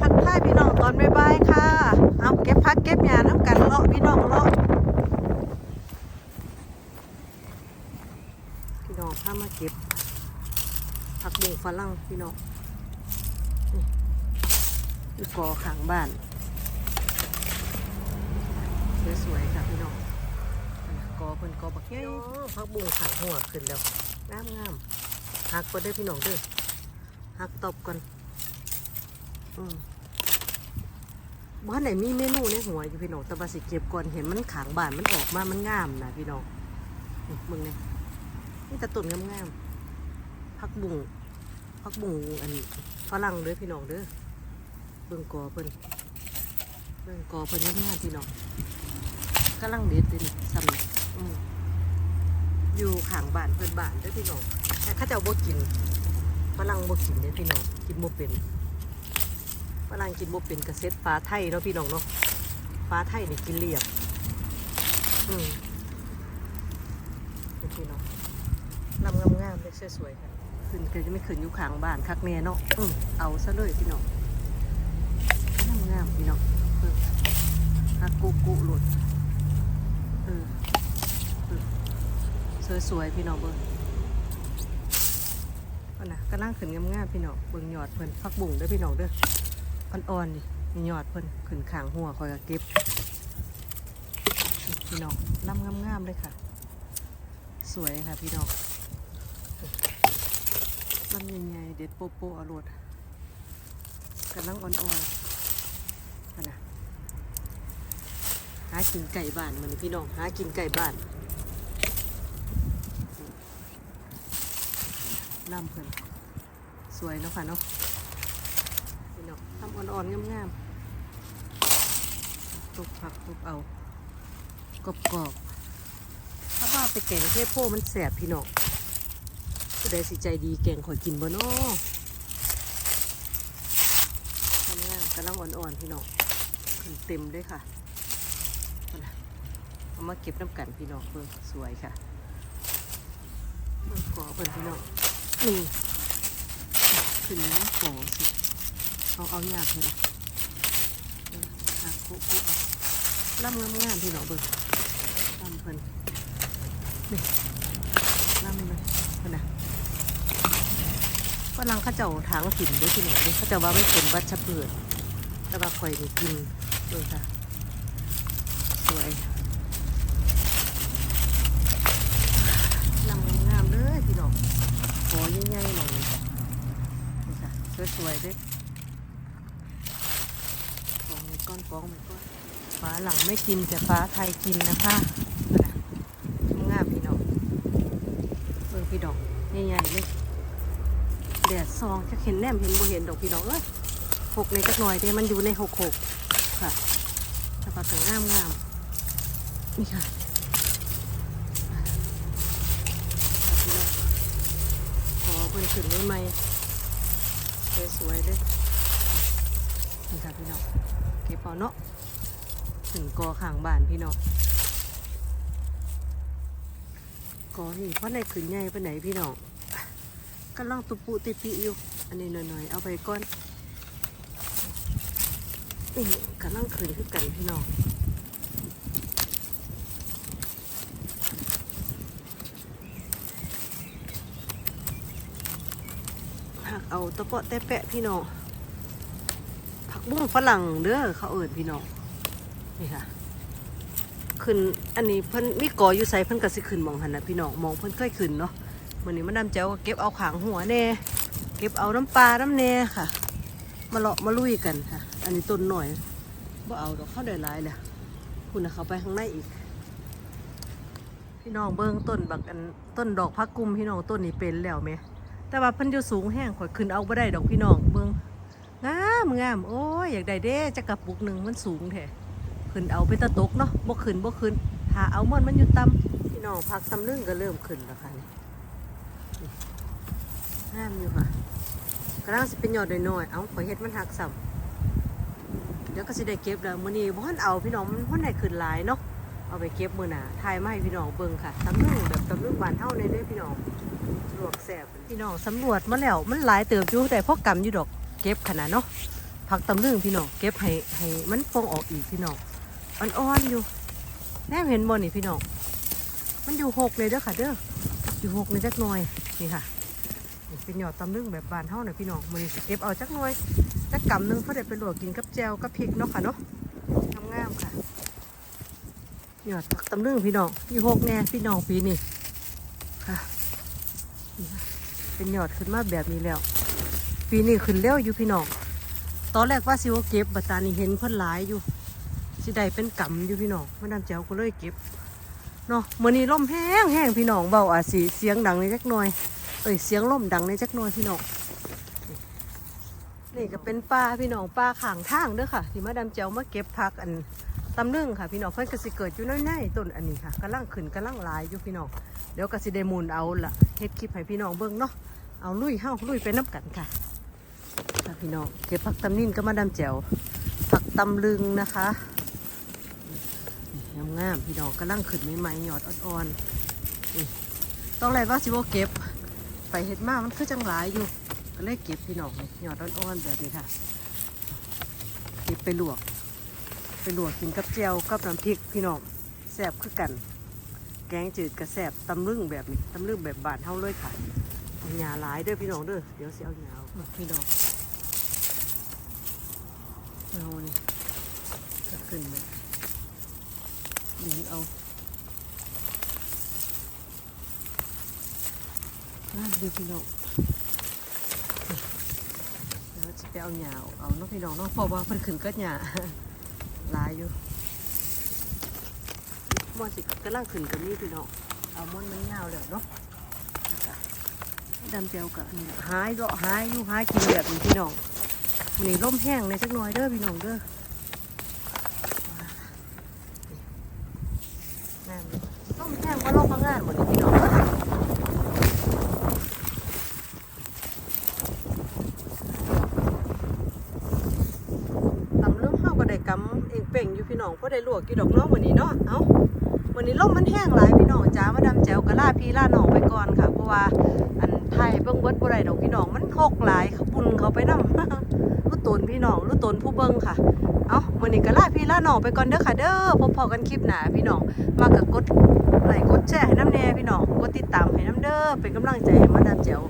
ทักทายพี่น้องตอนบ่ายๆค่ะ เอาเก็บพักเก็บยาน้ำกันเลาะพี่น้องเลาะพี่น้องพามาเก็บผักบุ้งฝรั่งพี่น้องนี่กอข้างบ้านสวยๆค่ะพี่น้องกอเพิ่นกอบักใหญ่ผักบุ้งขังหัวขึ้นแล้วงามๆหักก็ได้พี่น้องเด้อหักตบก่อน บ้านไหนมีเมนูในหัวอยู่พี่น้องแต่ว่าสิเก็บก่อนเห็นมันขางบานมันออกมามันงามนะพี่น้องมึงเนี่ยนี่ต่ต้นงามๆผักบุ้งผักบุ้งอันฝรั่งเด้อพี่น้องเด้อเบิ่งกอเพิ่นเบิ่งกอเพิ่นงามๆพี่น้องกำลังเด็ดเลยนี่ซ้ำนี่อืมอยู่ข้างบานเพื่นบานเด้วยพี่น้องแต่ข้าเจ้าบ่กินฝรั่งบ่กินเนี่ยพี่น้องกินบ่เป็น รั่งกินบ่เป็นกระเซ็ตฟ้าไทยเนาะพี่น้องเนาะฟ้าไทยนี่กินเรียบ อืมพี่น้องลำงามๆเลยสวยๆค่ะขึ้นก็จะไม่ขึ้นอยู่ข้างบ้านคักแน่เนาะอืมเอาซะเลยพี่น้องลำงามๆพี่น้องเออฮักกุกุหลุดเออเออสวยๆพี่น้องเบิ้งเอานะก็นั่งขึ้นงามๆพี่น้องเบิ้งหยอดเพิ่นพักบุ่งเด้อพี่น้องเด้อ อ่อนๆนี่มียอดเพิ่นขึ้นขางหัวคอยกเก็บพี่น้องลำงามๆเลยค่ะ สวยค่ะพี่น้องลำใหญ่ๆเด็ดโปโปๆอรรถกำลังอ่อนๆเอานะหากินไก่บ้านมันพี่น้องหากินไก่บ้านน้ำเพิ่นสวยเนาะค่ะเนาะ อ่อนๆงามๆตกผักตกเอากรอบๆถ้าว่าไปแกงเทพโพมันแสบพี่น้องผู้ใดสิใจดีแกงขอยกินบ่นาะทำงามกำลังอ่อนๆพี่น้องขึ้นเต็มเลยค่ะเอามาเก็บน้ำกันพี่น้องเบิ่งสวยค่ะเบิ่งขอเพิ่นพี่น้องนี่ขึ้นน้ำขอสิ เอาเอายากเลยนะเออหาคุคุกล่ำงามงามๆพี่น้องเบิ่งล่ำเพิ่นนี่ล่ำเลยเพิ่นน่ะฝรั่งข้าเจ้าทางถิ่นด้วยพี่น้องด้วยข้าเจ้าว่าไม่เป็นวัชพืชแต่ว่าคอยนี่กินเบิ่งค่ะ สวย ลำงามๆเลยพี่น้องขอใหญ่ๆหน่อยนี่ค่ะสวยๆเด้วยฟองไม่ก้อนฟองไม่ก้อนฟ้าหลัง ไม่กินแต่ฟ้าไทยกินนะคะนะงามพี่น้องเออพี่ดอกใหญ่ๆเลยแดดซองจะเห็นแนมเห็นบ่เห็นดอกพี่น้องเอ้ยหกในจักหน่อยเด้มันอยู่ในหกหกค่ะแต่ปลาถึงามงามนี่ค่ะขอเพิ่นขึ้นได้ไหมสวยๆเด้อนี่ค่ะพี่น้องเก็บเอาเนาะ ถึงกอข้างบ้านพี่น้องกอนี่เพราะในขึ้นใหญ่ไปไหนพี่น้องกำลังตุปุติปิอยู่ อันนี้หน่อยๆ เอาไปก่อนนี่กำลังขืนขึ้นกันพี่น้องหักเอาตะเปาะแต่แปะพี่น้องผักบุ้งฝรั่งเด้อเขาเอิญพี่น้อง นี่ค่ะขึ้นอันนี้เพิ่นมีกออยู่ใส่เพิ่นก็สิขึ้นมองหันนะพี่น้องมองเพิ่นเคยขึ้นเนาะมื้อนี้มันนำเจ้าก็เก็บเอาขางหัวแน่เก็บเอาน้ำปลาน้ำแน่ค่ะ มาเลาะมาลุยกันค่ะ อันนี้ต้นหน่อยบ่เอาดอกเข้าได้หลายเลยคุณนะเขาไปข้างในอีก พี่น้องเบิ้งต้นบักอันต้นดอกพักกุมพี่น้องต้นนี้เป็นแล้วไหมแต่ว่าเพิ่นอยู่สูงแห้งข่อยขึ้นเอาบ่ได้ดอกพี่น้องเบิ่งงามงามโอ้ยอยากได้เด้จักกระปุกหนึ่งมันสูงแท้ ขึ้นเอาไปตะตกเนาะบ่ขึ้นบ่ขึ้นหาเอามันมันอยู่ต่ำพี่น้องพักซ้ำนึงก็เริ่มขึ้นแล้วค่ะนี่นี่งามอยู่ค่ะกำลังสิเป็นยอดน้อยๆเอ้าข่อยเฮ็ดมันหักซ้ำเดี๋ยวก็สิได้เก็บแล้วมื้อนี้บ่ทันเอาพี่น้องมันบ่ได้ขึ้นหลายเนาะเอาไปเก็บมื้อหน้าถ่ายมาให้พี่น้องเบิ่งค่ะตำลึงแบบตำลึงบ้านเฮาในเด้อพี่น้องลวกแสบพี่น้องสำรวจมาแล้วมันหลายเติบอยู่แต่พอกกำอยู่ดอกเก็บขนาดเนาะผักตำลึงพี่น้องเก็บให้ให้มันโป่งออกอีกพี่น้อง อ่อนๆอยู่ แน่เห็นบ่นี่พี่น้อง มันอยู่หกเลยเด้อค่ะเด้อ อยู่หกในจักหน่อย นี่ค่ะ เป็นหยอดตำลึงแบบบานเท่าหน่อยพี่น้องมันนี้สิเก็บเอาจักหน่อยจักกำหนึงเพราะได้ไปลวกกินกับแจวกับพริกเนาะค่ะเนาะงามๆค่ะ หยอดตำลึงพี่น้อง อยู่หกแน่พี่น้องปีนี้ค่ะนี่ค่ะเป็นหยอดขึ้นมาแบบนี้แล้ว ปีนี้ขึ้นเร็วอยู่พี่น้อง ตอนแรกว่าสิว่าเก็บบัดตานี้เห็นเพิ่นหลายอยู่ สิได้เป็นกำอยู่พี่น้องมาดามแจ๋วก็เลยเก็บเนาะมื้อนี้ลมแห้งแห้งพี่น้องเบาอาจสิเสียงดังในจักหน่อยเอ้ยเสียงลมดังในจักหน่อยพี่น้องนี่ก็เป็นป่าพี่น้องป่าข้างทางเด้อค่ะ ที่มาดามแจ๋วมาเก็บผักอันตำลึงค่ะพี่น้องเพิ่นก็สิเกิดอยู่น้อยๆต้นอันนี้ค่ะกำลังขึ้นกำลังลายอยู่พี่น้องเดี๋ยวก็สิได้มูลเอาละเฮ็ดคลิปให้พี่น้องเบิ่งเนาะเอาลุยเฮ้าลุยไปน้ำกันค่ะค่ะพี่น้องเก็บผักตำนินก็มาดามแจ๋วผักตำลึงนะคะ งามงามๆพี่น้องกำลังขึ้นใหม่ๆหยอดอ่อนๆนี่ต้องไรว่าสิโบเก็บ ไปเห็ดมามันคือจังหลายอยู่ก็เลยเก็บพี่น้องนี่หยอดอ่อนๆแบบนี้ค่ะเก็บไปลวก ไปลวกกินกับเจียวกับน้ำพริกพี่น้องแซ่บคือกัน แกงจืดกระแซ่บตำลึงแบบนี้ตำลึงแบบบานเท่าเลยค่ะเอาหญ้าหลายเด้อพี่น้องเด้อเดี๋ยวสิเอาหญ้าออกมาพี่น้องเอานี่ก็ขึ้นเลย ดึงเอางามดีพี่น้องเดี๋ยวจะไปเอาหญ้าออกเอาเนาะพี่น้องเนาะเพราะว่าเพิ่นขึ้นก็หญ้าหลายอยู่มอนสิกำลังขึ้นกับนี่พี่น้องเอามอนมันยาวแล้วเนาะแล้วก็ดำเจียวกับนี่ล่ะหายก็หายอยู่หายกินแบบนี้พี่น้องมันนี่ร่มแห้งเลยจักหน่อยเด้อพี่น้องเด้องามเลยร่มแห้งว่าร่มบางงานหมดเลยพี่น้องตำเรื่องข้าวก็ได้กำเองเป่งอยู่พี่ น้องพราะได้ลวกกี่ดอกเนาะวันนี้เนาะเอ้าวันนี้ร่มมันแห้งหลายพี่น้องจ้ามาดำแจวกะล่าพี่ล่าน้องไปก่อนค่ะเพราะว่าอันไทยเบิ่งเบิดบ่ได้ดอกพี่น้องมันหกหลายเขาบุญเขาไปนำรู้ตนพี่น้องรู้ตนผู้เบิ่งค่ะเอ้ามื้อนี้ก็ลาพี่ลาน้องไปก่อนเด้อค่ะเด้อพบพอกันคลิปหน้าพี่น้องมาก็กดไลค์กดแชร์ให้น้ำแน่พี่น้องกดติดตามให้น้ำเด้อเป็นกำลังใจให้มาดาแจ๋ว